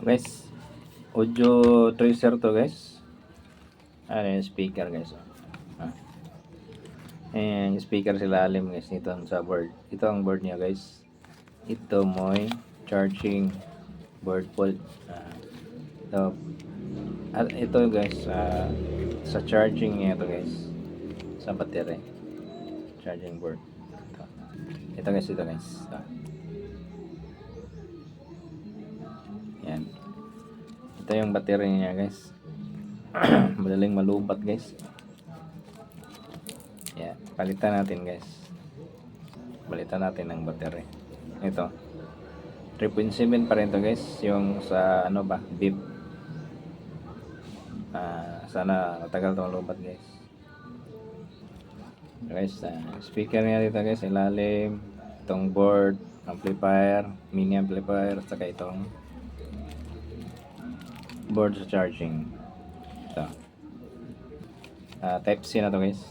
Guys, audio tracer to guys. Ano yung speaker guys. oh. Ah. Ayan, speaker sa ilalim guys nito sa board. Ito ang board niya guys. Ito mo'y charging board pod. Ah. ito, at ito guys, ah, sa charging niya ito guys. Sa battery. Charging board. Ito, ito guys, ito guys. Ito. Yan. Ito yung battery niya guys. Madaling malubat guys. Yan. Palitan natin guys. Palitan natin ng battery. Ito. 3.7 pa rin to guys. Yung sa ano ba? Bip. Ah, sana matagal to malubat guys. Guys, ah, speaker niya dito guys. Ilalim. Itong board. Amplifier. Mini amplifier. Saka itong board sa charging. Ito. Ah, type C na to guys.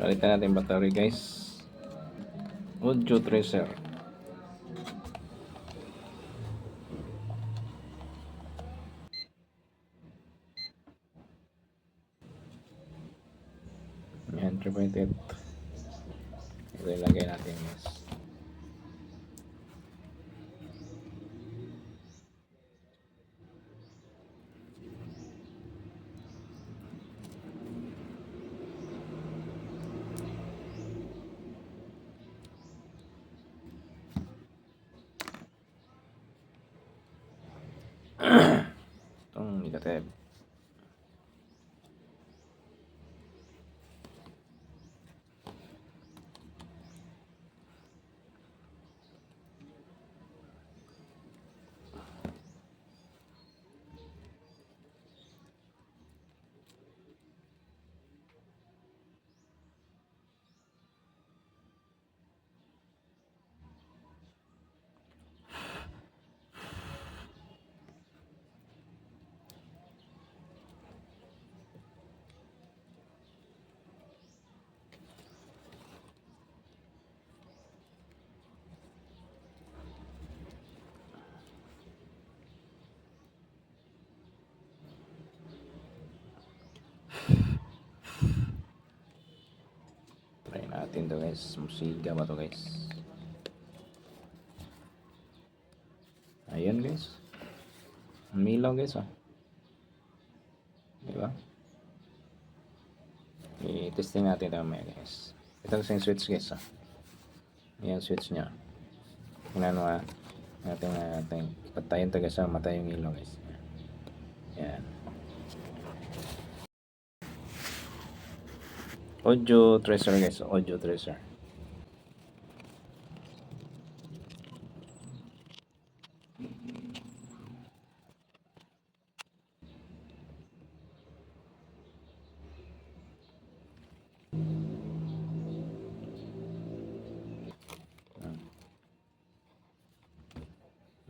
Kalitan natin battery guys. Audio tracer. Yan, 3.8. Ito ilagay natin guys. Itong natin to guys. Musiga ba to guys? Ayan guys. Milaw guys oh. Diba? I-testing natin ito mamaya guys. Ito kasi yung switch guys oh. Ayan switch niya. Tingnan mo ah. Natin natin. Patayin to guys ah. Matay yung ilaw guys. Ayan. Audio tracer guys, audio tracer.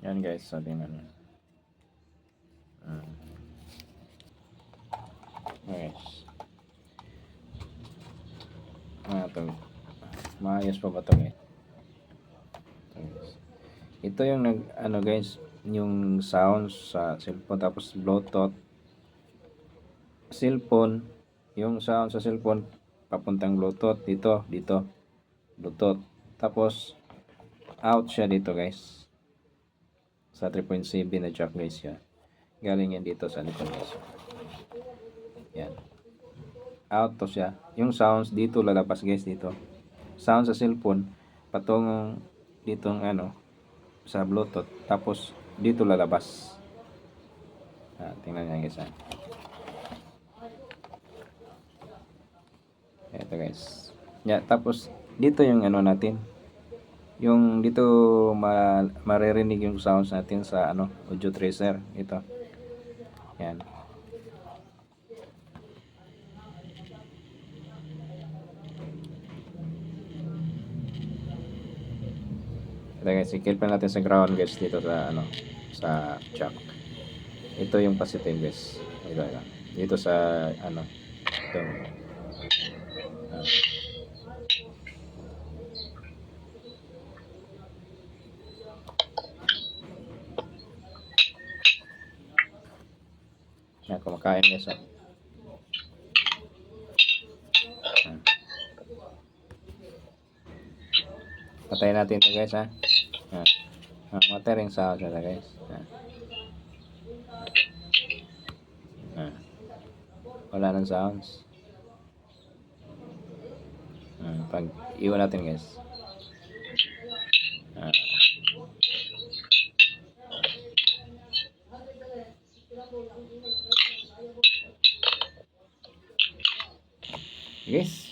Yan guys, so tingnan nyo. Mm. Guys. Ah, ito. Maayos pa ba ito guys? Ito, yung nag, ano guys, yung sounds sa cellphone tapos bluetooth. Cellphone, yung sound sa cellphone papuntang bluetooth dito, dito. Bluetooth. Tapos out siya dito guys. Sa 3.7 na jack guys yan. Galing yan dito sa likod guys. Yan out to siya. Yung sounds dito lalabas guys dito. Sound sa cellphone patungong ditong ano sa bluetooth tapos dito lalabas. Ah, tingnan niyo guys. Ah. Ito guys. Yeah, tapos dito yung ano natin. Yung dito ma maririnig yung sounds natin sa ano audio tracer ito. Yan. Ito guys, ikil pa natin sa ground guys dito sa ano sa jack. ito yung positive guys. Ito, ito. Dito sa, ano, ito. Ah. Yan, kumakain guys. Oh. Ah. Patayin natin ito guys ha. Ah. Ah, matay rin sa sila guys. Ah. Ah. Wala nang sounds. Ah, pag iwan natin guys. Ah. Guys,